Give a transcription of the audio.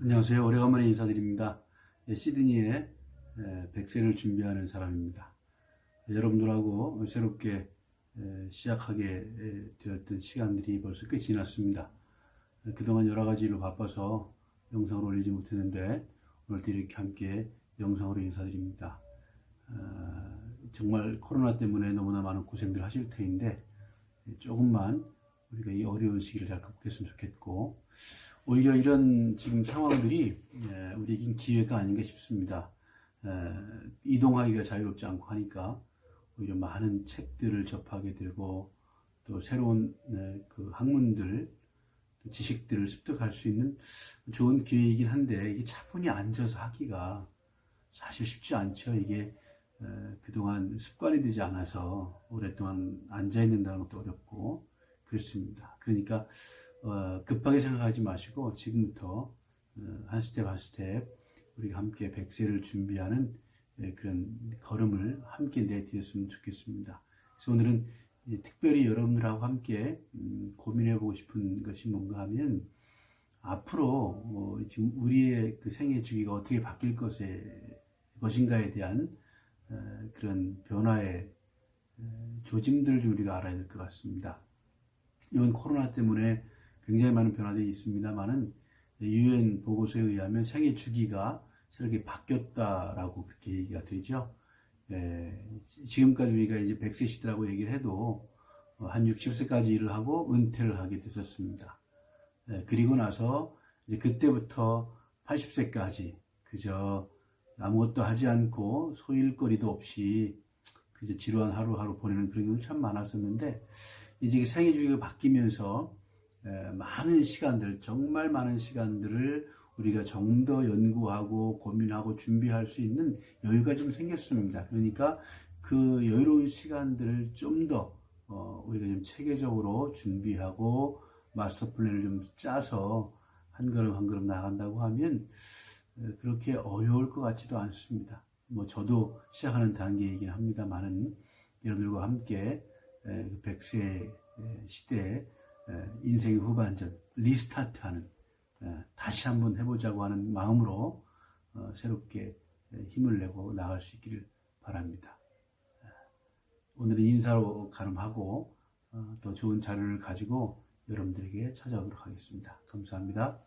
안녕하세요. 오래간만에 인사드립니다. 예, 시드니에 예, 백세를 준비하는 사람입니다. 여러분들하고 새롭게 예, 시작하게 예, 되었던 시간들이 벌써 꽤 지났습니다. 예, 그동안 여러 가지로 바빠서 영상을 올리지 못했는데 오늘도 이렇게 함께 영상으로 인사드립니다. 아, 정말 코로나 때문에 너무나 많은 고생들 하실 터인데 예, 조금만 우리가 이 어려운 시기를 잘 극복했으면 좋겠고 오히려 이런 지금 상황들이 예, 우리에겐 기회가 아닌가 싶습니다. 에, 이동하기가 자유롭지 않고 하니까 오히려 많은 책들을 접하게 되고 또 새로운 네, 그 학문들, 또 지식들을 습득할 수 있는 좋은 기회이긴 한데 이게 차분히 앉아서 하기가 사실 쉽지 않죠. 이게 에, 그동안 습관이 되지 않아서 오랫동안 앉아 있는다는 것도 어렵고 그렇습니다. 그러니까 어, 급하게 생각하지 마시고 지금부터 어, 한 스텝 한 스텝 우리가 함께 백세를 준비하는 예, 그런 걸음을 함께 내디뎠으면 좋겠습니다. 그래서 오늘은 이 특별히 여러분들하고 함께 음, 고민해보고 싶은 것이 뭔가 하면 앞으로 어, 지금 우리의 그 생애 주기가 어떻게 바뀔 것에, 것인가에 대한 어, 그런 변화의 어, 조짐들을 좀 우리가 알아야 될 것 같습니다. 이번 코로나 때문에 굉장히 많은 변화들이 있습니다만은 유엔 보고서에 의하면 생애 주기가 새롭게 바뀌었다라고 그렇게 얘기가 되죠. 예, 지금까지 우리가 이제 100세 시대라고 얘기를 해도 어, 한 60세까지 일을 하고 은퇴를 하게 됐었습니다. 예, 그리고 나서 이제 그때부터 80세까지 그저 아무것도 하지 않고 소일거리도 없이 그저 지루한 하루하루 보내는 그런 경우도 참 많았었는데 이제 생애 주기가 바뀌면서 에, 많은 시간들, 정말 많은 시간들을 우리가 좀 더 연구하고 고민하고 준비할 수 있는 여유가 좀 생겼습니다. 그러니까 그 여유로운 시간들을 좀더 어, 우리가 좀 체계적으로 준비하고 마스터 플랜을 좀 짜서 한 걸음 한 걸음 나간다고 하면 에, 그렇게 어려울 것 같지도 않습니다. 뭐 저도 시작하는 단계이긴 합니다만은 여러분들과 함께 에, 그 100세 시대에 에, 인생의 후반전 리스타트하는 에, 다시 한번 해보자고 하는 마음으로 어, 새롭게 에, 힘을 내고 나갈 수 있기를 바랍니다. 에, 오늘은 인사로 가름하고 어, 더 좋은 자료를 가지고 여러분들에게 찾아오도록 하겠습니다. 감사합니다.